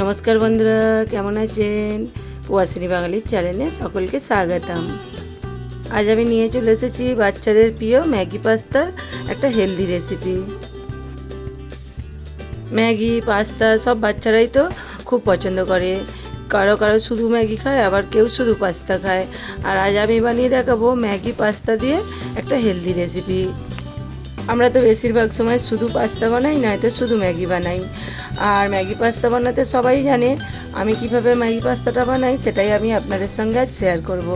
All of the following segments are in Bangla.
নমস্কার বন্ধুরা, কেমন আছেন? প্রবাসিনী বাঙালির চ্যানেলে সকলকে স্বাগতম। আজ আমি নিয়ে চলে এসেছি বাচ্চাদের প্রিয় ম্যাগি পাস্তার একটা হেলদি রেসিপি ম্যাগি, পাস্তা সব বাচ্চারাই তো খুব পছন্দ করে। কারও কারও শুধু ম্যাগি খায়, আবার কেউ শুধু পাস্তা খায়। আর আজ আমি বানিয়ে দেখাবো ম্যাগি পাস্তা দিয়ে একটা হেলদি রেসিপি আমরা তো বেশিরভাগ সময় শুধু পাস্তা বানাই, নয়তো শুধু ম্যাগি বানাই। আর ম্যাগি পাস্তা বানাতে সবাই জানে আমি কীভাবে ম্যাগি পাস্তাটা বানাই, সেটাই আমি আপনাদের সঙ্গে আজ শেয়ার করব।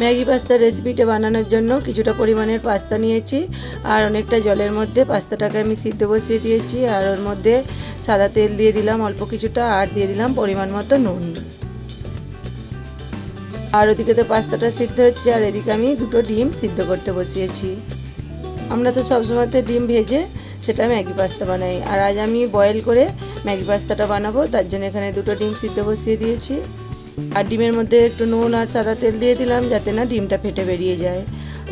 ম্যাগি পাস্তার রেসিপিটা বানানোর জন্য কিছুটা পরিমাণের পাস্তা নিয়েছি, আর অনেকটা জলের মধ্যে পাস্তাটাকে আমি সিদ্ধ বসিয়ে দিয়েছি, আর ওর মধ্যে সাদা তেল দিয়ে দিলাম অল্প কিছুটা, আর দিয়ে দিলাম পরিমাণ মতো নুন। আর ওদিকে তো পাস্তাটা সিদ্ধ হচ্ছে, আর এদিকে আমি দুটো ডিম সিদ্ধ করতে বসিয়েছি। আমরা তো সবসময়তে ডিম ভেজে সেটা ম্যাগি পাস্তা বানাই। আর আজ আমি বয়েল করে ম্যাগি পাস্তাটা বানাবো, তার জন্য এখানে দুটো ডিম সিদ্ধ বসিয়ে দিয়েছি। আর ডিমের মধ্যে একটু নুন আর সাদা তেল দিয়ে দিলাম, যাতে না ডিমটা ফেটে বেরিয়ে যায়।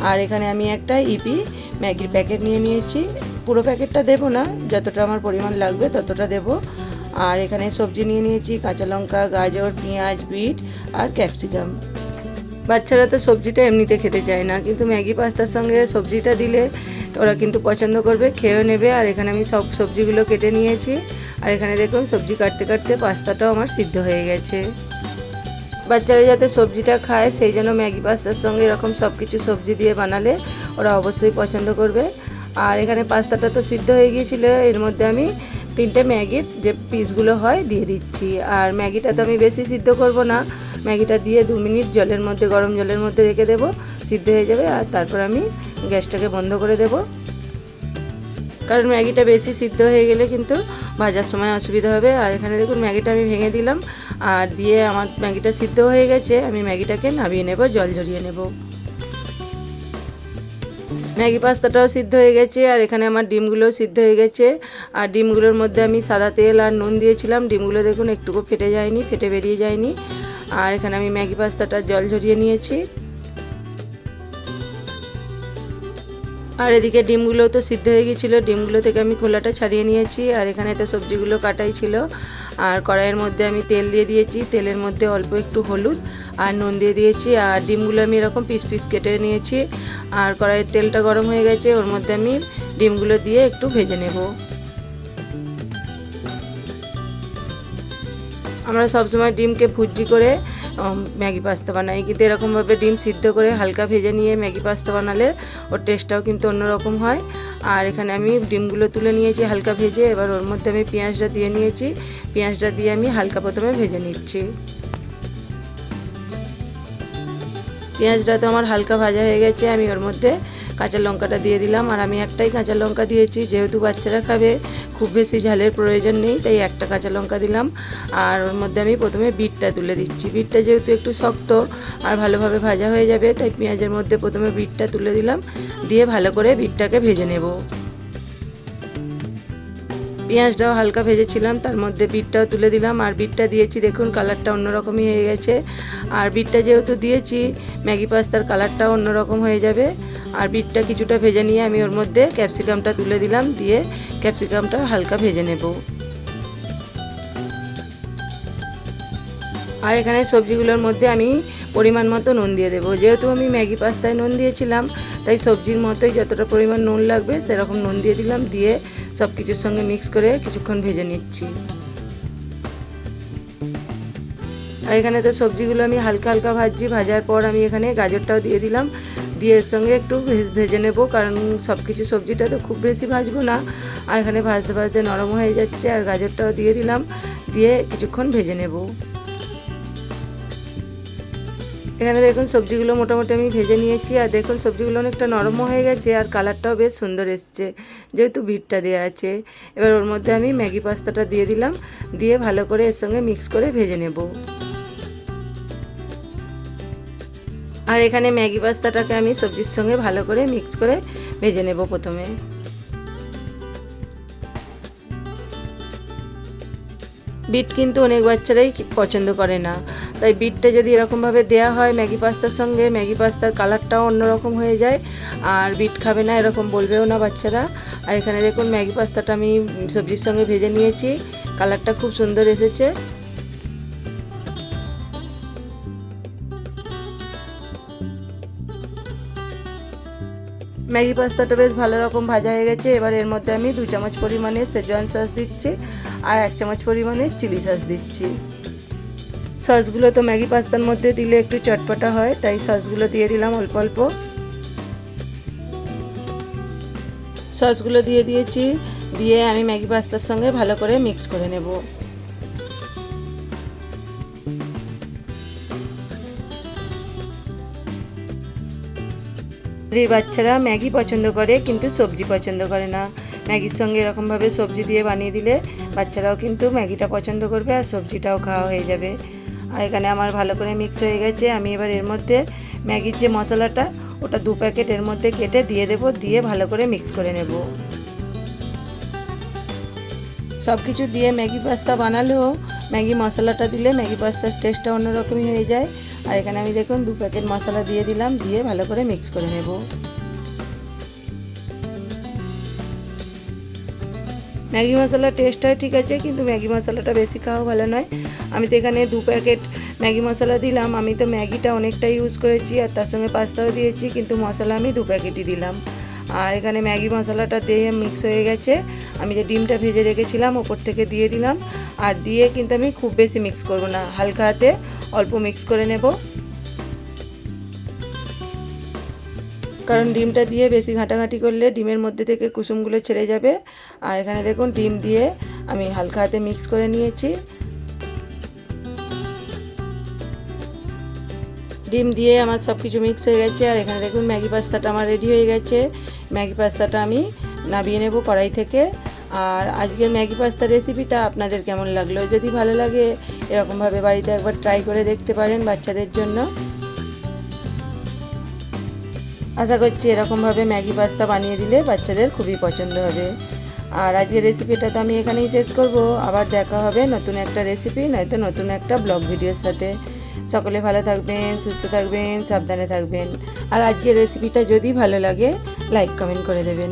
আর এখানে আমি একটা ইপি ম্যাগির প্যাকেট নিয়ে নিয়েছি। পুরো প্যাকেটটা দেবো না, যতটা আমার পরিমাণ লাগবে ততটা দেবো। আর এখানে সবজি নিয়ে নিয়েছি, কাঁচা লঙ্কা, গাজর, পেঁয়াজ, বিট আর ক্যাপসিকাম। বাচ্চারা তো সবজিটা এমনিতে খেতে চায় না। কিন্তু ম্যাগি পাস্তার সঙ্গে সবজিটা দিলে ওরা কিন্তু পছন্দ করবে, খেয়েও নেবে। আর এখানে আমি সব সবজিগুলো কেটে নিয়েছি। আর এখানে দেখুন, সবজি কাটতে কাটতে পাস্তাটাও আমার সিদ্ধ হয়ে গেছে। বাচ্চারা যাতে সবজিটা খায়, সেই জন্য ম্যাগি পাস্তার সঙ্গে এরকম সব কিছু সবজি দিয়ে বানালে ওরা অবশ্যই পছন্দ করবে। আর এখানে পাস্তাটা তো সিদ্ধ হয়ে গিয়েছিল, এর মধ্যে আমি তিনটে ম্যাগির যে পিসগুলো হয়, দিয়ে দিচ্ছি। আর ম্যাগিটা তো আমি বেশি সিদ্ধ করব না। ম্যাগিটা দিয়ে দু মিনিট জলের মধ্যে, গরম জলের মধ্যে রেখে দেবো, সিদ্ধ হয়ে যাবে, আর তারপর আমি গ্যাসটাকে বন্ধ করে দেব। কারণ ম্যাগিটা বেশি সিদ্ধ হয়ে গেলে কিন্তু ভাজার সময় অসুবিধা হবে। আর এখানে দেখুন ম্যাগিটা আমি ভেঙে দিলাম, আর দিয়ে আমার ম্যাগিটা সিদ্ধ হয়ে গেছে, আমি ম্যাগিটাকে নামিয়ে নেব, জল ঝরিয়ে নেব। ম্যাগি পাস্তাটাও সিদ্ধ হয়ে গেছে, আর এখানে আমার ডিমগুলোও সিদ্ধ হয়ে গেছে। আর ডিমগুলোর মধ্যে আমি সাদা তেল আর নুন দিয়েছিলাম, ডিমগুলো দেখুন একটুকু ফেটে যায়নি, ফেটে বেরিয়ে যায়নি। আর এখানে আমি ম্যাগি পাস্তাটা জল ঝরিয়ে নিয়েছি। আর এদিকে ডিমগুলো তো সিদ্ধ হয়ে গিয়েছিল, ডিমগুলো থেকে আমি খোলাটা ছাড়িয়ে নিয়েছি। আর এখানে তো সবজিগুলো কাটাই ছিল। আর কড়াইয়ের মধ্যে আমি তেল দিয়ে দিয়েছি। তেলের মধ্যে অল্প একটু হলুদ আর নুন দিয়ে দিয়েছি। আর ডিমগুলো আমি এরকম পিস পিস কেটে নিয়েছি। আর কড়াইয়ের তেলটা গরম হয়ে গেছে, ওর মধ্যে আমি ডিমগুলো দিয়ে একটু ভেজে নেব। আমরা সবসময় ডিমকে ভুজি করে ম্যাগি পাস্তা বানাই। কিন্তু এরকমভাবে ডিম সিদ্ধ করে হালকা ভেজে নিয়ে ম্যাগি পাস্তা বানালে ওর টেস্টটাও কিন্তু অন্যরকম হয়। আর এখানে আমি ডিমগুলো তুলে নিয়েছি হালকা ভেজে। এবার ওর মধ্যে আমি পেঁয়াজটা দিয়ে নিয়েছি। পেঁয়াজটা দিয়ে আমি হালকা প্রথমে ভেজে নিচ্ছি। পেঁয়াজটা তো আমার হালকা ভাজা হয়ে গেছে। আমি ওর মধ্যে কাঁচা লঙ্কাটা দিয়ে দিলাম। আর আমি একটাই কাঁচা লঙ্কা দিয়েছি। যেহেতু বাচ্চারা খাবে, খুব বেশি ঝালের প্রয়োজন নেই, তাই একটা কাঁচা লঙ্কা দিলাম। আর ওর মধ্যে আমি প্রথমে বিটটা তুলে দিচ্ছি। বিটটা যেহেতু একটু শক্ত আর ভালোভাবে ভাজা হয়ে যাবে, তাই পেঁয়াজের মধ্যে প্রথমে বিটটা তুলে দিলাম। দিয়ে ভালো করে বিটটাকে ভেজে নেব। পেঁয়াজটাও হালকা ভেজেছিলাম, তার মধ্যে বিটটাও তুলে দিলাম, আর বিটটা দিয়েছি, দেখুন কালারটা অন্যরকমই হয়ে গেছে। আর বিটটা যেহেতু দিয়েছি, ম্যাগি পাস্তার কালারটাও অন্যরকম হয়ে যাবে। আর বিটটা কিছুটা ভেজে নিয়ে আমি ওর মধ্যে ক্যাপসিকামটা তুলে দিলাম, দিয়ে ক্যাপসিকামটা হালকা ভেজে নেব। আর এখানে সবজিগুলোর মধ্যে আমি পরিমাণ মতো নুন দিয়ে দেবো। যেহেতু আমি ম্যাগি পাস্তায় নুন দিয়েছিলাম, তাই সবজির মতোই যতটা পরিমাণ নুন লাগবে, সেরকম নুন দিয়ে দিলাম, দিয়ে সব কিছুর সঙ্গে মিক্স করে কিছুক্ষণ ভেজে নিচ্ছি। আর এখানে তো সবজিগুলো আমি হালকা হালকা ভাজছি, ভাজার পর আমি এখানে গাজরটাও দিয়ে দিলাম। দিয়ে এর সঙ্গে একটু ভেজে নেব, কারণ সব কিছু সবজিটা তো খুব বেশি ভাজবো না। আর এখানে ভাজতে ভাজতে নরম হয়ে যাচ্ছে, আর গাজরটাও দিয়ে দিলাম। দিয়ে কিছুক্ষণ ভেজে নেব। এখানে দেখুন সবজিগুলো মোটামুটি আমি ভেজে নিয়েছি, আর দেখুন সবজিগুলো অনেকটা নরমও হয়ে গেছে, আর কালারটাও বেশ সুন্দর এসছে, যেহেতু বিটটা দেওয়া আছে। এবার ওর মধ্যে আমি ম্যাগি পাস্তাটা দিয়ে দিলাম, দিয়ে ভালো করে এর সঙ্গে মিক্স করে ভেজে নেব। আর এখানে ম্যাগি পাস্তাটাকে আমি সবজির সঙ্গে ভালো করে মিক্স করে ভেজে নেব প্রথমে। বিট কিন্তু অনেক বাচ্চারাই পছন্দ করে না। তাই বিটটা যদি এরকমভাবে দেওয়া হয়, ম্যাগি পাস্তার সঙ্গে, ম্যাগি পাস্তার কালারটাও অন্যরকম হয়ে যায়। আর বিট খাবে না, এরকম বলবেও না বাচ্চারা। আর এখানে দেখুন, ম্যাগি পাস্তাটা আমি সবজির সঙ্গে ভেজে নিয়েছি। কালারটা খুব সুন্দর এসেছে। ম্যাগি পাস্তাটা বেশ ভালো রকম ভাজা হয়ে গেছে। এবার এর মধ্যে আমি দু চামচ পরিমাণে সেজওয়ান সস দিচ্ছি। আর এক চামচ পরিমাণে চিলি সস দিচ্ছি। সসগুলো তো ম্যাগি পাস্তার মধ্যে দিলে একটু চটপটা হয়, তাই সসগুলো দিয়ে দিলাম অল্প অল্প। সসগুলো দিয়ে দিয়েছি, দিয়ে আমি ম্যাগি পাস্তার সঙ্গে ভালো করে মিক্স করে নেব। বাচ্চারা ম্যাগি পছন্দ করে, কিন্তু সবজি পছন্দ করে না। ম্যাগির সঙ্গে এরকমভাবে সবজি দিয়ে বানিয়ে দিলে বাচ্চারাও কিন্তু ম্যাগিটা পছন্দ করবে আর সবজিটাও খাওয়া হয়ে যাবে। আর এখানে আমার ভালো করে মিক্স হয়ে গেছে। আমি এবার এর মধ্যে ম্যাগির যে মশলাটা, ওটা দু প্যাকেট এর মধ্যে কেটে দিয়ে দেব, দিয়ে ভালো করে মিক্স করে নেব। সব কিছু দিয়ে ম্যাগি পাস্তা বানালেও ম্যাগি মশলাটা দিলে ম্যাগি পাস্তার টেস্টটা অন্যরকমই হয়ে যায়। আর এখানে আমি দেখুন দু প্যাকেট মশলা দিয়ে দিলাম, দিয়ে ভালো করে মিক্স করে নেব। ম্যাগি মশলার টেস্টটাও ঠিক আছে, কিন্তু ম্যাগি মশলাটা বেশি খাওয়া ভালো নয়। আমি তো এখানে দু প্যাকেট ম্যাগি মশলা দিলাম। আমি তো ম্যাগিটা অনেকটা ইউজ করেছি আর তার সঙ্গে পাস্তাও দিয়েছি, কিন্তু মশলা আমি দু প্যাকেটই দিলাম। আর এখানে ম্যাগি মশলাটা দিয়ে মিক্স হয়ে গেছে। আমি যে ডিমটা ভেজে রেখেছিলাম, ওপর থেকে দিয়ে দিলাম। আর দিয়ে কিন্তু আমি খুব বেশি মিক্স করব না। হালকা হাতে অল্প মিক্স করে নেব। কারণ ডিমটা দিয়ে বেশি ঘাঁটাঘাঁটি করলে ডিমের মধ্যে থেকে কুসুমগুলো ছেড়ে যাবে। আর এখানে দেখুন ডিম দিয়ে আমি হালকা হাতে মিক্স করে নিয়েছি। ডিম দিয়ে আমার সব কিছু মিক্স হয়ে গেছে। আর এখানে দেখুন ম্যাগি পাস্তাটা আমার রেডি হয়ে গেছে। ম্যাগি পাস্তাটা আমি নামিয়ে নেব কড়াই থেকে। আর আজকের ম্যাগি পাস্তা রেসিপিটা আপনাদের কেমন লাগল? যদি ভালো লাগে, এরকমভাবে বাড়িতে একবার ট্রাই করে দেখতে পারেন বাচ্চাদের জন্য। আশা করছি এরকমভাবে ম্যাগি পাস্তা বানিয়ে দিলে বাচ্চাদের খুবই পছন্দ হবে। আর আজকের রেসিপিটা তো আমি এখানেই শেষ করব। আবার দেখা হবে নতুন একটা রেসিপি নয়তো নতুন একটা ব্লগ ভিডিওর সাথে। সকলে ভালো থাকবেন, সুস্থ থাকবেন, সাবধানে থাকবেন। আর আজকের রেসিপিটা যদি ভালো লাগে লাইক কমেন্ট করে দেবেন।